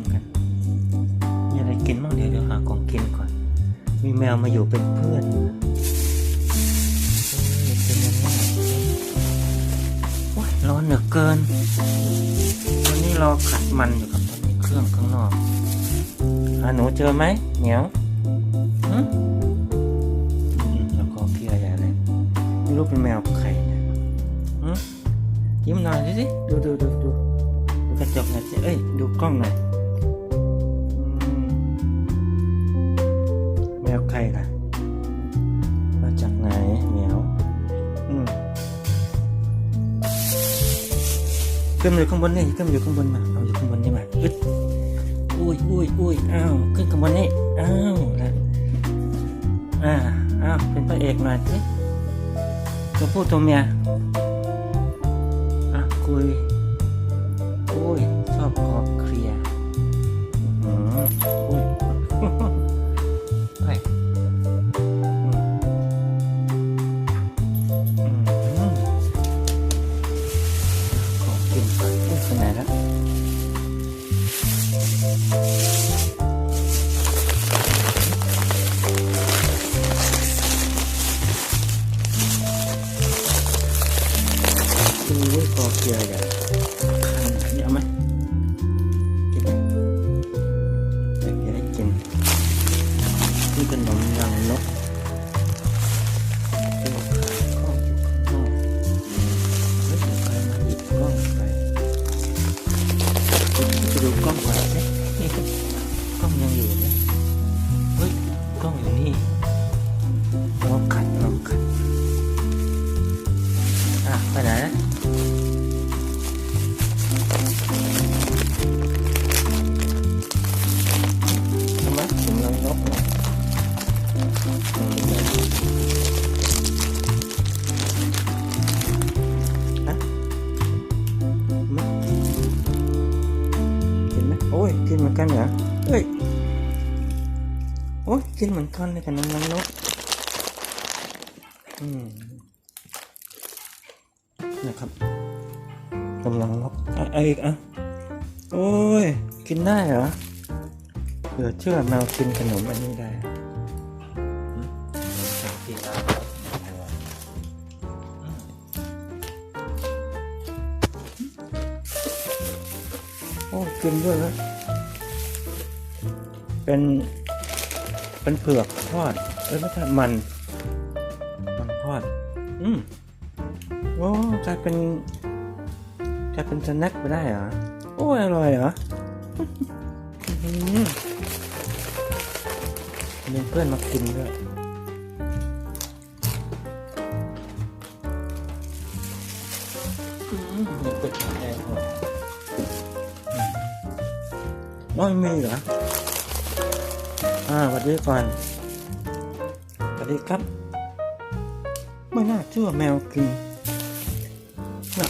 มกัน มีอะไรกินบ้างเดี๋ยวเดี๋ยวหาของกินก่อน มีแมวมาอยู่เป็นเพื่อนโอ้ยร้อนเหลือเกิน วันนี้รอขัดมันอยู่ครับตอนนี้เครื่องข้างนอกหาหนูเจอไหมเหนียวหึแล้วก็เคลียร์ใหญ่เลยไม่รู้เป็นแมวใครเนี่ยหึยิ้มหน่อยสิสิดูดูดูดูดูกระจกหน่อยสิเอ้ย ดูกล้องหน่อย รล่ะ มาจากไหนเหมียวอืมขึ้นมาอยู่ข้างบนนี่ขึ้นมาอยู่ข้างบนมาเอาอยู่ข้างบนนี่มาอึดอุ้ยอุ้ยอุ้ยอ้าวขึ้นข้างบนนี่อ้าวนะอ่าอ้าวเป็นพระเอกหน่อยสิตัวผู้ตัวเมียอะคุย กินเหมือนกันเหรอเฮ้ยโอ้ยกินเหมือนกันเลยกับน้ำลังนกอืมนะครับกำลังนกอะเอาอีกอะโอ้ย กินได้เหรอเหลือเชื่อแมวกินขนมอันนี้ได้โอ้กินด้วยนะ เป็นเป็นเผือกทอดเอ้ยไม่ใช่มัน มันทอด อืมโอ้กลายเป็นกลายเป็นสแน็คไปได้เหรอ โอ้อร่อยเหรออื้อหือมีเพื่อนมากินด้วยอืมเดี๋ยเปิดแอร์ก่อนน้อยมีเหรอ อ่าสวัสดีก่อนสวัสดีครับ ไม่น่าเชื่อแมวกินน่ะ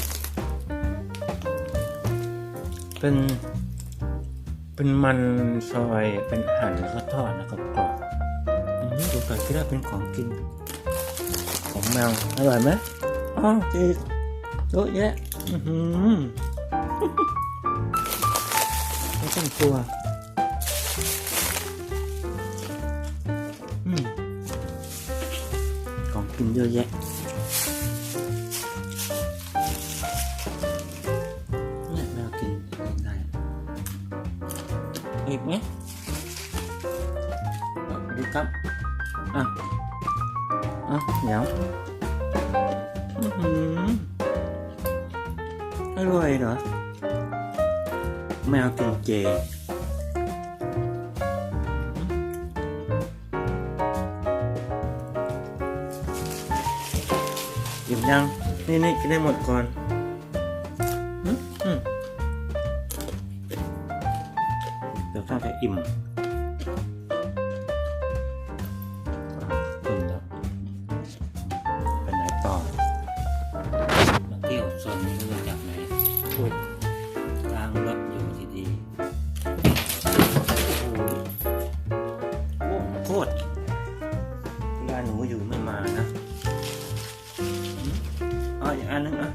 เป็นเป็นมันซอยเป็นหั่นแล้วก็ทอดแล้วก็กรอบอืมดูก่อนคิดว่าเป็นของกิน ของแมวอร่อยไหมอ๋อจีเยอะแยะอือหือไม่ต้องกลัว กินเยอะแยะเนี่ยแมวกินได้อีกไหมดีครับ อะ อะเดี๋ยวอร่อยเหรอแมวกินเจ ยังนี่นี่กินได้หมดก่อนอืมอืมเดี๋ยวถ้าจะอิ่ม อาอีกอันนึงอะ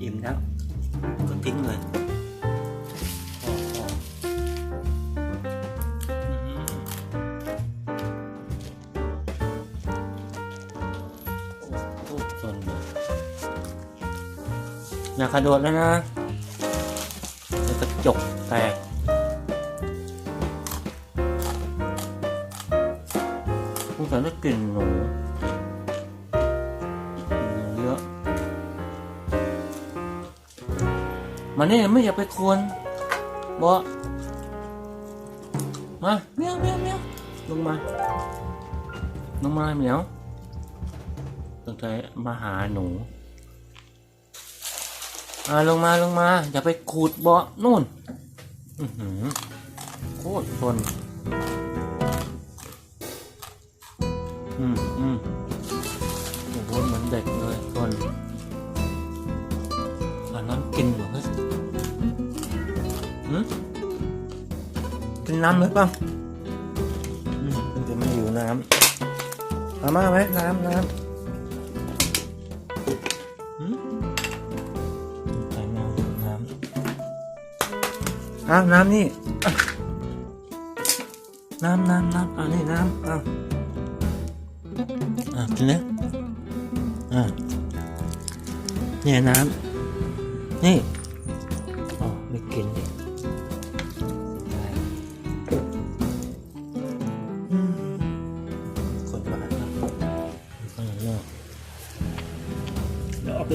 อิ่มแล้วก็ทิ้งเลยอย่ากระโดดแล้วนะจะกระจกแตกคุณสารจะกลิ่นหนู มาเนี่ยไม่อยากไปควรบอกมาเมียวเมียวเมียวลงมาลงมาเหมียวตั้งใจมาหาหนูอ่าลงมาลงมา อย่าไปขูดเบาะนู่นอือหือโคตรทนอืมอืมโอ้โหเหมือนเด็กเลยทน นน้ำหรือเปล่าอืมมันจะไม่อยู่น้ำเอามาไหมน้ำน้ำใส่น้ำน้ำอ้าวน้ำนี่ น้ำน้ำน้ำอ่านี่น้ำอ้าวอะกินเลยอะเนี่ยน้ำนี่อ๋อไม่กิน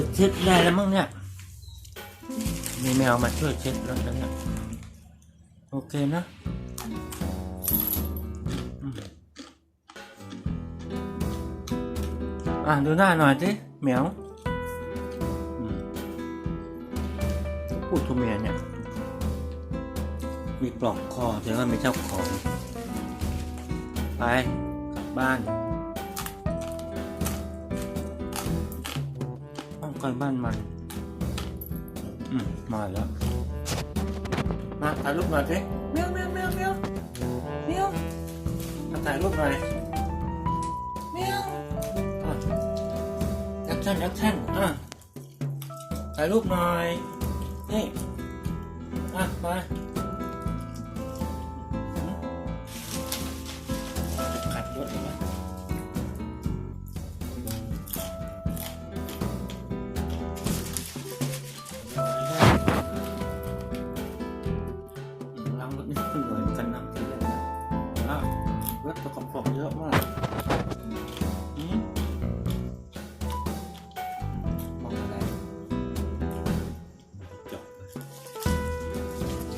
เดี๋ยวเช็ดได้แล้วมั้งเนี่ย มีแมวมาช่วยเช็ดรถแล้วเนี่ยโอเคนะอะดูหน้าหน่อยสิเหมียวพูดทุเมียเนี่ย มีปลอกคอแต่ว่าไม่เจ้าของ ไปกลับบ้าน กล้บ้านมัน อืมมาแล้ว มาถ่ายรูปหน่อยสิเมียวเมียวเมียวเมียวเมียวมาถ่ายรูปหน่อยเมียวอะแอคชั่นแอคชั่นอะถ่ายรูปหน่อย นี่ อะไป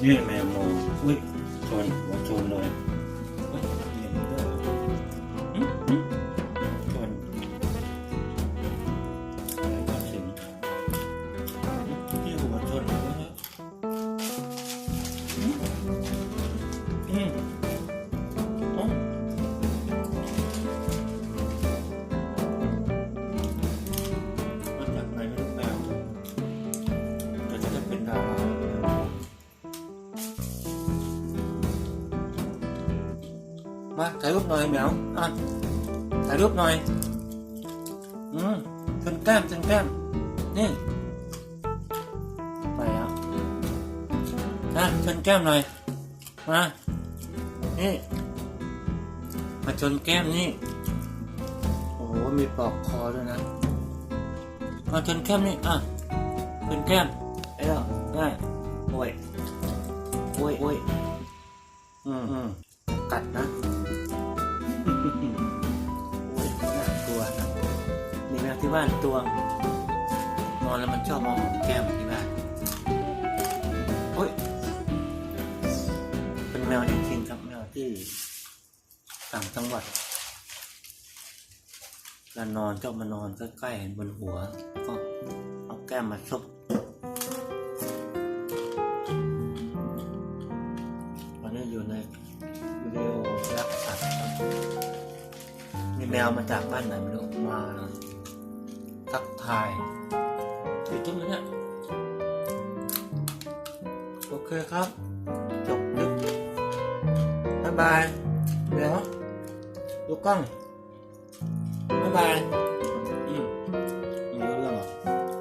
นี่แมวมองอุ้ยชนหัวชนเลย มาถ่ายรูปหน่อยเหมียวอะถ่ายรูปหน่อย อืมชนแก้มชนแก้ม นี่ ไปอะนะชนแก้มหน่อย มา นี่ มาชนแก้มนี่ โอ้โหมีปลอกคอด้วยนะ มาชนแก้มนี่ อะชนแก้มไอ้เนาะง่ายโอ้ยโอ้ยโอ้ยอืมอืมกัดนะโอ้ย น่ากลัวนี่แมวที่บ้านตัว นอนแล้วมันชอบมอมแก้มที่บ้านโอ้ย เป็นแมวจริงๆครับแมวที่ต่างจังหวัดเวลานอนชอบมานอนใกล้ๆบนหัว ก็เอาแก้มมาซบ แมวมาจากบ้านไหนไม่รู้มาทักทายอยู่ตรงนี้เนี่ยโอเคครับ จบดึกบ๊ายบายเดี๋ยวดูกล้องบ๊ายบายอืมไม่รู้เรื่องหรอ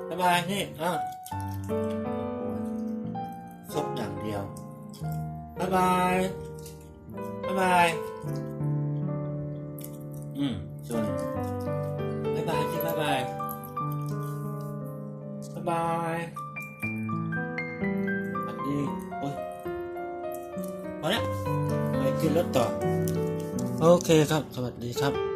บ๊ายบายนี่อะโอ้ยซบอย่างเดียวบ๊ายบายบ๊ายบาย อืมส่วนบายบายที่บายบายบายบายสวัสดีโอ้ยพอแล้วไปขึ้นรถต่อ โอเคครับ สวัสดีครับ